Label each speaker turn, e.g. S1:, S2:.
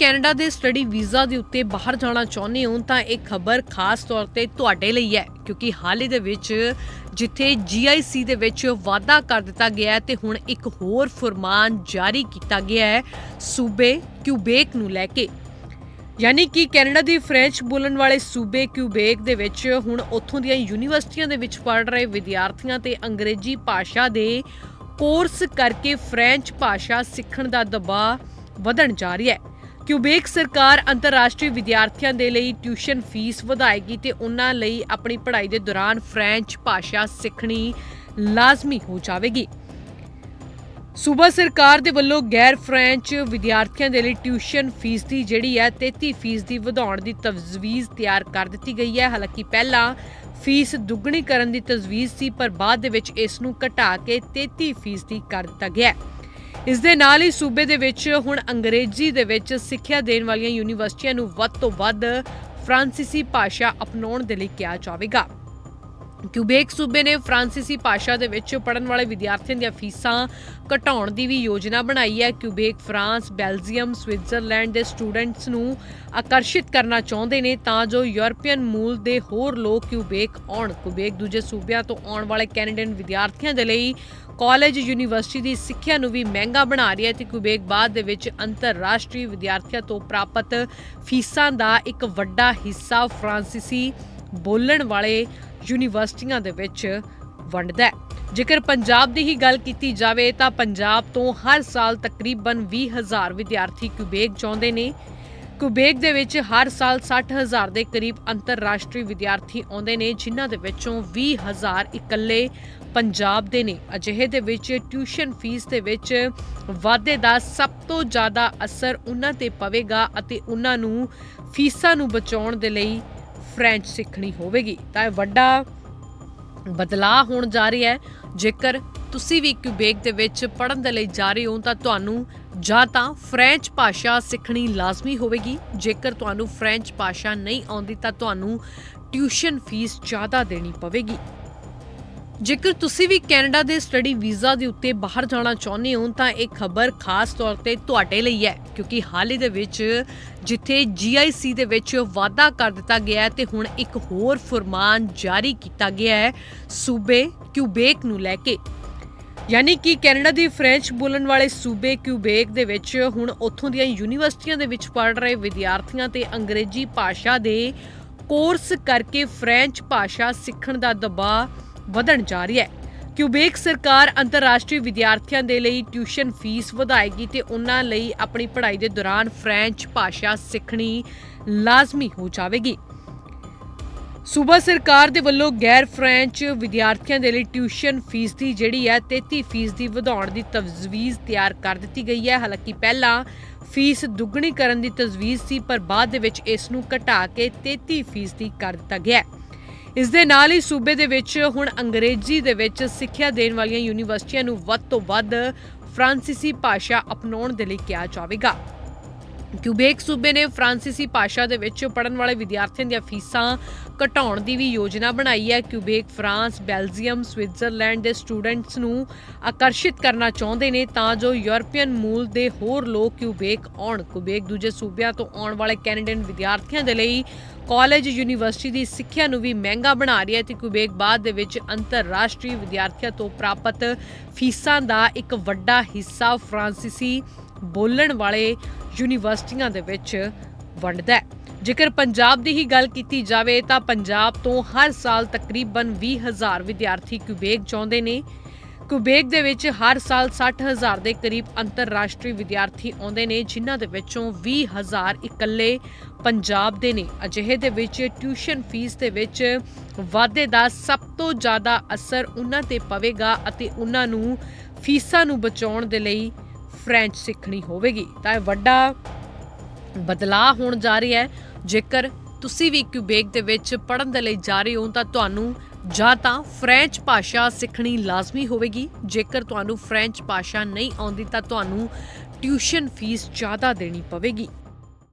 S1: Canada ਦੇ study visa ਦੇ ਉੱਤੇ ਬਾਹਰ ਜਾਣਾ ਚਾਹੁੰਦੇ ਹੋ ਤਾਂ ਇਹ ਖਬਰ ਖਾਸ ਤੌਰ ਤੇ ਤੁਹਾਡੇ ਲਈ ਹੈ, ਕਿਉਂਕਿ ਹਾਲ ਹੀ ਦੇ ਵਿੱਚ ਜਿੱਥੇ GIC ਦੇ ਵਿੱਚ ਵਾਅਦਾ ਕਰ ਦਿੱਤਾ ਗਿਆ ਹੈ ਤੇ ਹੁਣ ਇੱਕ ਹੋਰ ਫਰਮਾਨ ਜਾਰੀ ਕੀਤਾ ਗਿਆ ਹੈ, ਸੂਬੇ ਕਿਊਬੇਕ ਨੂੰ ਲੈ ਕੇ। ਯਾਨੀ ਕਿ ਕੈਨੇਡਾ ਦੀ ਫ੍ਰੈਂਚ ਬੋਲਣ ਵਾਲੇ ਸੂਬੇ ਕਿਊਬੇਕ ਦੇ ਵਿੱਚ ਹੁਣ ਉੱਥੋਂ ਦੀਆਂ ਯੂਨੀਵਰਸਿਟੀਆਂ ਦੇ ਵਿੱਚ ਪੜ੍ਹ ਰਹੇ ਵਿਦਿਆਰਥੀਆਂ ਤੇ ਅੰਗਰੇਜ਼ੀ ਭਾਸ਼ਾ ਦੇ ਕੋਰਸ ਕਰਕੇ ਫ੍ਰੈਂਚ ਭਾਸ਼ਾ ਸਿੱਖਣ ਦਾ ਦਬਾਅ ਵਧਣ ਜਾ ਰਿਹਾ ਹੈ। ਕਿਊਬੇਕ ਸਰਕਾਰ ਅੰਤਰਰਾਸ਼ਟਰੀ ਵਿਦਿਆਰਥੀਆਂ ਦੇ ਲਈ ਟਿਊਸ਼ਨ ਫੀਸ ਵਧਾਏਗੀ ਤੇ ਉਹਨਾਂ ਲਈ ਆਪਣੀ ਪੜ੍ਹਾਈ ਦੇ ਦੌਰਾਨ ਫ੍ਰੈਂਚ ਭਾਸ਼ਾ ਸਿੱਖਣੀ ਲਾਜ਼ਮੀ ਹੋ ਜਾਵੇਗੀ। ਸੂਬਾ ਸਰਕਾਰ ਦੇ ਵੱਲੋਂ ਗੈਰ ਫ੍ਰੈਂਚ ਵਿਦਿਆਰਥੀਆਂ ਦੇ ਲਈ ਟਿਊਸ਼ਨ ਫੀਸ ਦੀ ਜਿਹੜੀ ਹੈ 33 ਫੀਸ ਦੀ ਵਧਾਉਣ ਦੀ ਤਜਵੀਜ਼ ਤਿਆਰ ਕਰ ਦਿੱਤੀ ਗਈ ਹੈ। ਹਾਲਾਂਕਿ ਪਹਿਲਾਂ ਫੀਸ ਦੁੱਗਣੀ ਕਰਨ ਦੀ ਤਜਵੀਜ਼ ਸੀ, ਪਰ ਬਾਅਦ ਦੇ ਵਿੱਚ ਇਸ ਨੂੰ ਘਟਾ ਕੇ 33 ਫੀਸ ਦੀ ਕਰ ਦਿੱਤਾ ਗਿਆ ਹੈ। ਇਸ ਦੇ ਨਾਲ ਹੀ ਸੂਬੇ ਦੇ ਵਿੱਚ ਹੁਣ ਅੰਗਰੇਜ਼ੀ ਦੇ ਵਿੱਚ ਸਿੱਖਿਆ ਦੇਣ ਵਾਲੀਆਂ ਯੂਨੀਵਰਸਿਟੀਆਂ ਨੂੰ ਵੱਧ ਤੋਂ ਵੱਧ ਫ੍ਰਾਂਸੀਸੀ ਭਾਸ਼ਾ ਅਪਣਾਉਣ ਦੇ ਲਈ ਕਿਹਾ ਜਾਵੇਗਾ। ਕਿਊਬੇਕ ਸੂਬੇ ਨੇ ਫ੍ਰਾਂਸੀਸੀ ਭਾਸ਼ਾ ਦੇ ਵਿੱਚ ਪੜਨ ਵਾਲੇ ਵਿਦਿਆਰਥੀਆਂ ਦੀਆਂ ਫੀਸਾਂ ਘਟਾਉਣ ਦੀ ਵੀ ਯੋਜਨਾ ਬਣਾਈ ਹੈ। ਕਿਊਬੇਕ, ਫਰਾਂਸ, ਬੈਲਜੀਅਮ, ਸਵਿਟਜ਼ਰਲੈਂਡ ਦੇ ਸਟੂਡੈਂਟਸ ਨੂੰ ਆਕਰਸ਼ਿਤ ਕਰਨਾ ਚਾਹੁੰਦੇ ਨੇ ਤਾਂ ਜੋ ਯੂਰਪੀਅਨ ਮੂਲ ਦੇ ਹੋਰ ਲੋਕ ਕਿਊਬੇਕ ਆਉਣ। ਕਿਊਬੇਕ ਦੂਜੇ ਸੂਬਿਆਂ ਤੋਂ ਆਉਣ ਵਾਲੇ ਕੈਨੇਡੀਅਨ ਵਿਦਿਆਰਥੀਆਂ ਦੇ ਲਈ ਕਾਲਜ, ਯੂਨੀਵਰਸਿਟੀ ਦੀ ਸਿੱਖਿਆ ਨੂੰ ਵੀ ਮਹਿੰਗਾ ਬਣਾ ਰਹੀ ਹੈ ਤੇ ਕਿਊਬੇਕ ਬਾਅਦ ਦੇ ਵਿੱਚ ਅੰਤਰਰਾਸ਼ਟਰੀ ਵਿਦਿਆਰਥੀਆਂ ਤੋਂ ਪ੍ਰਾਪਤ ਫੀਸਾਂ ਦਾ ਇੱਕ ਵੱਡਾ ਹਿੱਸਾ ਫ੍ਰਾਂਸੀਸੀ ਬੋਲਣ ਵਾਲੇ ਯੂਨੀਵਰਸਿਟੀਆਂ ਦੇ ਵਿੱਚ ਵੰਡਦਾ ਹੈ। ਜੇਕਰ ਪੰਜਾਬ ਦੀ ਹੀ ਗੱਲ ਕੀਤੀ ਜਾਵੇ ਤਾਂ ਪੰਜਾਬ ਤੋਂ ਹਰ ਸਾਲ ਤਕਰੀਬਨ 20000 ਵਿਦਿਆਰਥੀ ਕਿਊਬੇਕ ਚਾਹੁੰਦੇ ਨੇ। ਕਿਊਬੇਕ ਦੇ ਵਿੱਚ ਹਰ ਸਾਲ 60000 ਦੇ ਕਰੀਬ ਅੰਤਰਰਾਸ਼ਟਰੀ ਵਿਦਿਆਰਥੀ ਆਉਂਦੇ ਨੇ, ਜਿਨ੍ਹਾਂ ਦੇ ਵਿੱਚੋਂ 20000 ਇਕੱਲੇ ਪੰਜਾਬ ਦੇ ਨੇ। ਅਜਿਹੇ ਦੇ ਵਿੱਚ ਟਿਊਸ਼ਨ ਫੀਸ ਦੇ ਵਿੱਚ ਵਾਧੇ ਦਾ ਸਭ ਤੋਂ ਜ਼ਿਆਦਾ ਅਸਰ ਉਹਨਾਂ ਤੇ ਪਵੇਗਾ ਅਤੇ ਉਹਨਾਂ ਨੂੰ ਫੀਸਾਂ ਨੂੰ ਬਚਾਉਣ ਦੇ ਲਈ ਫ੍ਰੈਂਚ ਸਿੱਖਣੀ ਹੋਵੇਗੀ। ਤਾਂ ਇਹ ਵੱਡਾ ਬਦਲਾਅ ਹੋਣ ਜਾ ਰਿਹਾ ਹੈ। ਜੇਕਰ ਤੁਸੀਂ ਵੀ ਕਿਊਬੇਕ ਦੇ ਵਿੱਚ ਪੜਨ ਦੇ ਲਈ ਜਾ ਰਹੇ ਹੋ, ਤਾਂ ਤੁਹਾਨੂੰ ਜਾਂ ਤਾਂ ਫ੍ਰੈਂਚ ਭਾਸ਼ਾ ਸਿੱਖਣੀ ਲਾਜ਼ਮੀ ਹੋਵੇਗੀ। ਜੇਕਰ ਤੁਹਾਨੂੰ ਫ੍ਰੈਂਚ ਭਾਸ਼ਾ ਨਹੀਂ ਆਉਂਦੀ, ਤਾਂ ਤੁਹਾਨੂੰ ਟਿਊਸ਼ਨ ਫੀਸ ਜ਼ਿਆਦਾ ਦੇਣੀ ਪਵੇਗੀ। ਜੇਕਰ ਤੁਸੀਂ ਵੀ ਕੈਨੇਡਾ ਦੇ ਸਟੱਡੀ ਵੀਜ਼ਾ ਦੇ ਉੱਤੇ ਬਾਹਰ ਜਾਣਾ ਚਾਹੁੰਦੇ ਹੋ, ਤਾਂ ਇਹ ਖਬਰ ਖਾਸ ਤੌਰ ਤੇ ਤੁਹਾਡੇ ਲਈ ਹੈ, ਕਿਉਂਕਿ ਹਾਲ ਹੀ ਦੇ ਵਿੱਚ ਜਿੱਥੇ GIC ਦੇ ਵਿੱਚ ਵਾਅਦਾ ਕਰ ਦਿੱਤਾ ਗਿਆ ਹੈ ਤੇ ਹੁਣ ਇੱਕ ਹੋਰ ਫਰਮਾਨ ਜਾਰੀ ਕੀਤਾ ਗਿਆ ਹੈ, ਸੂਬੇ ਕਿਊਬੇਕ ਨੂੰ ਲੈ ਕੇ। ਯਾਨੀ ਕਿ ਕੈਨੇਡਾ ਦੀ ਫ੍ਰੈਂਚ ਬੋਲਣ ਵਾਲੇ ਸੂਬੇ ਕਿਊਬੇਕ ਦੇ ਵਿੱਚ ਹੁਣ ਉੱਥੋਂ ਦੀਆਂ ਯੂਨੀਵਰਸਿਟੀਆਂ ਦੇ ਵਿੱਚ ਪੜ੍ਹ ਰਹੇ ਵਿਦਿਆਰਥੀਆਂ ਤੇ ਅੰਗਰੇਜ਼ੀ ਭਾਸ਼ਾ ਦੇ ਕੋਰਸ ਕਰਕੇ ਫ੍ਰੈਂਚ ਭਾਸ਼ਾ ਸਿੱਖਣ ਦਾ ਦਬਾਅ ਵਧਣ ਜਾ ਰਹੀ ਹੈ। ਕਿਊਬੇਕ ਸਰਕਾਰ ਅੰਤਰਰਾਸ਼ਟਰੀ ਵਿਦਿਆਰਥੀਆਂ ਦੇ ਲਈ ਟਿਊਸ਼ਨ ਫੀਸ ਵਧਾਏਗੀ ਤੇ ਉਹਨਾਂ ਲਈ ਆਪਣੀ ਪੜ੍ਹਾਈ ਦੇ ਦੌਰਾਨ ਫ੍ਰੈਂਚ ਭਾਸ਼ਾ ਸਿੱਖਣੀ ਲਾਜ਼ਮੀ ਹੋ ਜਾਵੇਗੀ। ਸੂਬਾ ਸਰਕਾਰ ਦੇ ਵੱਲੋਂ ਗੈਰ ਫ੍ਰੈਂਚ ਵਿਦਿਆਰਥੀਆਂ ਦੇ ਲਈ ਟਿਊਸ਼ਨ ਫੀਸ ਦੀ ਜਿਹੜੀ ਹੈ 33 ਫੀਸ ਦੀ ਵਧਾਉਣ ਦੀ ਤਜਵੀਜ਼ ਤਿਆਰ ਕਰ ਦਿੱਤੀ ਗਈ ਹੈ। ਹਾਲਾਂਕਿ ਪਹਿਲਾਂ ਫੀਸ ਦੁੱਗਣੀ ਕਰਨ ਦੀ ਤਜਵੀਜ਼ ਸੀ, ਪਰ ਬਾਅਦ ਦੇ ਵਿੱਚ ਇਸ ਨੂੰ ਘਟਾ ਕੇ 33 ਫੀਸ ਦੀ ਕਰ ਦਿੱਤਾ ਗਿਆ ਹੈ। ਇਸ ਦੇ ਨਾਲ ਹੀ ਸੂਬੇ ਦੇ ਵਿੱਚ ਹੁਣ ਅੰਗਰੇਜ਼ੀ ਦੇ ਵਿੱਚ ਸਿੱਖਿਆ ਦੇਣ ਵਾਲੀਆਂ ਯੂਨੀਵਰਸਿਟੀਆਂ ਨੂੰ ਵੱਧ ਤੋਂ ਵੱਧ ਫ੍ਰਾਂਸੀਸੀ ਭਾਸ਼ਾ ਅਪਣਾਉਣ ਦੇ ਲਈ ਕਿਹਾ ਜਾਵੇਗਾ। ਕਿਊਬੇਕ ਸੂਬੇ ਨੇ ਫ੍ਰਾਂਸੀਸੀ ਭਾਸ਼ਾ ਦੇ ਵਿੱਚ ਪੜਨ ਵਾਲੇ ਵਿਦਿਆਰਥੀਆਂ ਦੀਆਂ ਫੀਸਾਂ ਘਟਾਉਣ ਦੀ ਵੀ ਯੋਜਨਾ ਬਣਾਈ ਹੈ। ਕਿਊਬੇਕ, ਫਰਾਂਸ, ਬੈਲਜੀਅਮ, ਸਵਿਟਜ਼ਰਲੈਂਡ ਦੇ ਸਟੂਡੈਂਟਸ ਨੂੰ ਆਕਰਸ਼ਿਤ ਕਰਨਾ ਚਾਹੁੰਦੇ ਨੇ ਤਾਂ ਜੋ ਯੂਰਪੀਅਨ ਮੂਲ ਦੇ ਹੋਰ ਲੋਕ ਕਿਊਬੇਕ ਆਉਣ। ਕਿਊਬੇਕ ਦੂਜੇ ਸੂਬਿਆਂ ਤੋਂ ਆਉਣ ਵਾਲੇ ਕੈਨੇਡੀਅਨ ਵਿਦਿਆਰਥੀਆਂ ਦੇ ਲਈ ਕਾਲਜ, ਯੂਨੀਵਰਸਿਟੀ ਦੀ ਸਿੱਖਿਆ ਨੂੰ ਵੀ ਮਹਿੰਗਾ ਬਣਾ ਰਹੀ ਹੈ ਤੇ ਕਿਊਬੇਕ ਬਾਅਦ ਦੇ ਵਿੱਚ ਅੰਤਰਰਾਸ਼ਟਰੀ ਵਿਦਿਆਰਥੀਆਂ ਤੋਂ ਪ੍ਰਾਪਤ ਫੀਸਾਂ ਦਾ ਇੱਕ ਵੱਡਾ ਹਿੱਸਾ ਫ੍ਰਾਂਸੀਸੀ ਬੋਲਣ ਵਾਲੇ ਯੂਨੀਵਰਸਿਟੀਆਂ ਦੇ ਵਿੱਚ ਵੰਡਦਾ ਹੈ। ਜੇਕਰ ਪੰਜਾਬ ਦੀ ਹੀ ਗੱਲ ਕੀਤੀ ਜਾਵੇ ਤਾਂ ਪੰਜਾਬ ਤੋਂ ਹਰ ਸਾਲ ਤਕਰੀਬਨ 20000 ਵਿਦਿਆਰਥੀ ਕਿਊਬੇਕ ਚਾਹੁੰਦੇ ਨੇ। ਕਿਊਬੇਕ ਦੇ ਵਿੱਚ ਹਰ ਸਾਲ 60000 ਦੇ ਕਰੀਬ ਅੰਤਰਰਾਸ਼ਟਰੀ ਵਿਦਿਆਰਥੀ ਆਉਂਦੇ ਨੇ, ਜਿਨ੍ਹਾਂ ਦੇ ਵਿੱਚੋਂ 20000 ਇਕੱਲੇ ਪੰਜਾਬ ਦੇ ਨੇ। ਅਜਿਹੇ ਦੇ ਵਿੱਚ ਟਿਊਸ਼ਨ ਫੀਸ ਦੇ ਵਿੱਚ ਵਾਧੇ ਦਾ ਸਭ ਤੋਂ ਜ਼ਿਆਦਾ ਅਸਰ ਉਹਨਾਂ ਤੇ ਪਵੇਗਾ ਅਤੇ ਉਹਨਾਂ ਨੂੰ ਫੀਸਾਂ ਨੂੰ ਬਚਾਉਣ ਦੇ ਲਈ ਫ੍ਰੈਂਚ ਸਿੱਖਣੀ ਹੋਵੇਗੀ। ਤਾਂ ਇਹ ਵੱਡਾ ਬਦਲਾਅ ਹੋਣ ਜਾ ਰਿਹਾ ਹੈ। ਜੇਕਰ ਤੁਸੀਂ ਵੀ ਕਿਊਬੇਕ ਦੇ ਵਿੱਚ ਪੜਨ ਦੇ ਲਈ ਜਾ ਰਹੇ ਹੋ, ਤਾਂ ਤੁਹਾਨੂੰ ਜਾਂ ਤਾਂ ਫ੍ਰੈਂਚ ਭਾਸ਼ਾ ਸਿੱਖਣੀ ਲਾਜ਼ਮੀ ਹੋਵੇਗੀ। ਜੇਕਰ ਤੁਹਾਨੂੰ ਫ੍ਰੈਂਚ ਭਾਸ਼ਾ ਨਹੀਂ ਆਉਂਦੀ, ਤਾਂ ਤੁਹਾਨੂੰ ਟਿਊਸ਼ਨ ਫੀਸ ਜ਼ਿਆਦਾ ਦੇਣੀ ਪਵੇਗੀ।